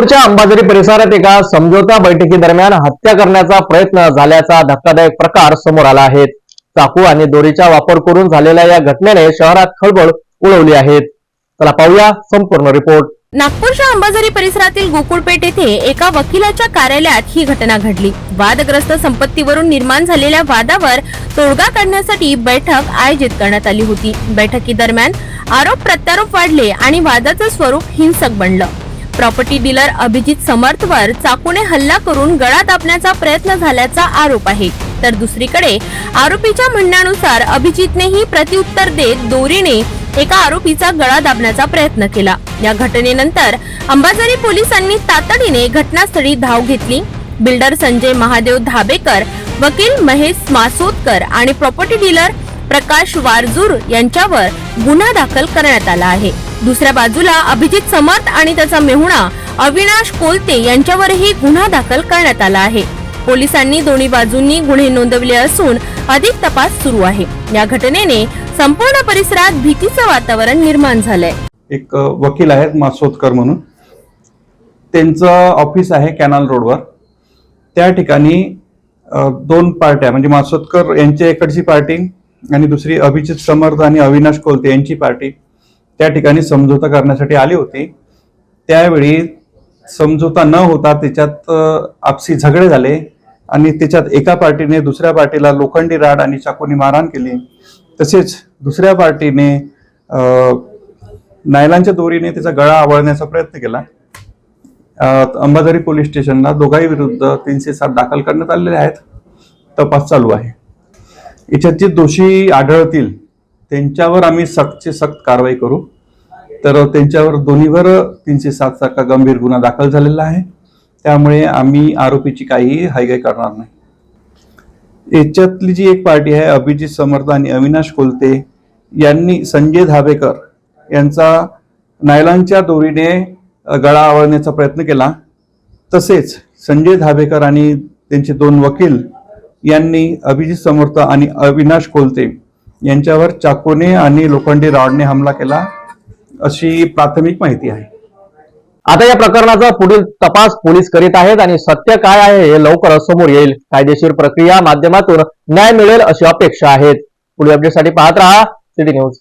नागपूरच्या अंबाझरी परिसरात एका समझोता बैठकीदरम्यान हत्या करण्याचा प्रयत्न झाल्याचा धक्कादायक प्रकार समोर आला आहे. चाकू आणि दोरीचा वापर करून झालेल्या या घटनेने शहरात खळबळ उडवली आहे. चला पाहूया संपूर्ण रिपोर्ट. नागपूरच्या अंबाझरी परिसरातील गोकुळपेठ येथे एका वकिलाच्या कार्यालयात ही घटना घडली. वादग्रस्त संपत्तीवरून निर्माण झालेल्या वादावर तोडगा काढण्यासाठी बैठक आयोजित करण्यात आली होती. बैठकीदरम्यान आरोप प्रत्यारोप वाढले आणि वादाचं स्वरूप हिंसक बनलं. प्रॉपर्टी डीलर अभिजित समर्थवर चाकूने हल्ला करून गळा दाबण्याचा प्रयत्न झाल्याचा आरोप आहे. तर दुसरीकडे आरोपीच्या म्हणण्यानुसार अभिजितनेही प्रत्युत्तर देत दोरीने एका आरोपीचा गळा दाबण्याचा प्रयत्न केला. या घटनेनंतर अंबाझरी पोलिसांनी तातडीने घटनास्थळी धाव घेतली. बिल्डर संजय महादेव धाबेकर वकील महेश मासोदकर आणि प्रॉपर्टी डीलर प्रकाश वारजूर यांच्यावर गुन्हा दाखल करण्यात आला आहे. दुसऱ्या बाजूला अभिजित समर्थ आणि त्याचा मेहुणा अविनाश कोलते यांच्यावरही गुन्हा दाखल करण्यात आला आहे. पोलिसांनी दोन्ही बाजूंनी गुन्हे नोंदवले असून अधिक तपास सुरू आहे. या घटनेने संपूर्ण परिसरात भीतीचं वातावरण निर्माण झालंय. एक वकील आहेत मासोदकर म्हणून. त्यांचं ऑफिस आहे कॅनल रोडवर. त्या ठिकाणी दोन पार्ट्या म्हणजे मासोदकर यांच्या इकडची पार्टी आणि दुसरी अभिजित समर्थ आणि अविनाश कोलते यांची पार्टी. त्या ठिकाणी समझोता करण्यासाठी आली होती. त्यावेळी समझोता न होता त्याच्यात आपसी झगडे झाले आणि त्याच्यात एका पार्टीने दुसऱ्या पार्टीला लोखंडी राड आणि चाकूने मारहाण केली. तसेच दुसऱ्या पार्टीने नायलांच्या दोरीने त्याचा गळा आवळण्याचा प्रयत्न केला. अंबाझरी पोलीस स्टेशनला दोघाही विरुद्ध तीनशे सात दाखल करण्यात आलेले आहेत. तपास चालू आहे. याच्यात जे दोषी आढळतील त्यांच्यावर आम्ही सख्तची सक्त कारवाई करू. तर त्यांच्यावर दोन्हीवर तीनशे सात सारखा गंभीर गुन्हा दाखल झालेला आहे. त्यामुळे आम्ही आरोपीची काहीही हायगाय करणार नाही. याच्यातली जी एक पार्टी आहे अभिजित समर्थ आणि अविनाश कोलते यांनी संजय धाबेकर यांचा नायलॉनच्या दोरीने गळा आवळण्याचा प्रयत्न केला. तसेच संजय धाबेकर आणि त्यांचे दोन वकील यांनी अभिजित समर्थ आणि अविनाश कोलते यांच्यावर चाकूने आणि लोखंडी रॉडने हमला केला अशी प्राथमिक माहिती आहे. आता या प्रकरणाचा पुढील तपास पोलीस करीत आहेत आणि सत्य काय आहे हे लवकरच समोर येईल. कायदेशीर प्रक्रिया माध्यमातून न्याय मिळेल अशी अपेक्षा आहेत. पुढील अपडेटसाठी पाहत राहा. City news.